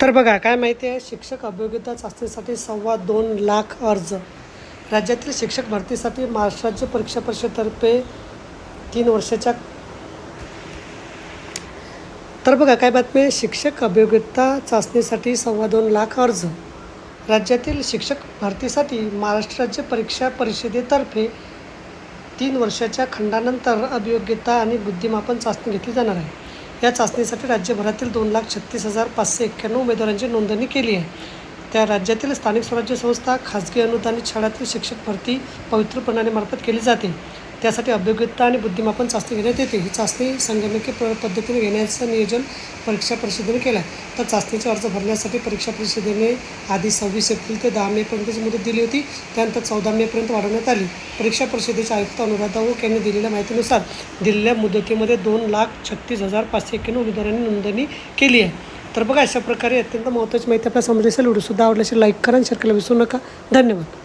तर बघा काय माहिती आहे? शिक्षक अभियोग्यता चाचणीसाठी सव्वा दोन लाख अर्ज. राज्यातील शिक्षक भरतीसाठी महाराष्ट्र राज्य परीक्षा परिषदेतर्फे तीन वर्षाच्या तर बघा काय बातमी आहे? शिक्षक अभियोग्यता चाचणीसाठी सव्वा दोन लाख अर्ज. राज्यातील शिक्षक भरतीसाठी महाराष्ट्र राज्य परीक्षा परिषदेतर्फे तीन वर्षाच्या खंडानंतर अभियोग्यता आणि बुद्धिमापन चाचणी घेतली जाणार आहे. या चाचणीसाठी राज्यभरातील दोन लाख छत्तीस हजार पाचशे एक्क्याण्णव उमेदवारांची नोंदणी केली आहे. त्या राज्यातील स्थानिक स्वराज्य संस्था खाजगी अनुदानित शाळातील शिक्षक भरती पवित्र प्रणालीमार्फत केली जाते. त्यासाठी अभियोग्यता आणि बुद्धिमापन चाचणी घेण्यात येते. ही चाचणी संगणकीय प्र पद्धतीने घेण्याचं नियोजन परीक्षा परिषदेने केलं आहे तर चाचणीचे अर्ज भरण्यासाठी परीक्षा परिषदेने आधी सव्वीस एप्रिल ते दहा मेपर्यंतची मुदत दिली होती. त्यानंतर चौदा मेपर्यंत वाढवण्यात आली. परीक्षा परिषदेचे आयुक्त अनुराधा ओक यांनी दिलेल्या माहितीनुसार दिलेल्या मुदतीमध्ये दोन लाख छत्तीस हजार पाचशे एक्क्याण्णव उमेदवारांनी नोंदणी केली आहे. तर बघा अशा प्रकारे अत्यंत महत्त्वाची माहिती आपल्याला समजली असेल व्हिडिओसुद्धा आवडल्याशी लाईक करा आणि शेअर करायला विसरू नका. धन्यवाद.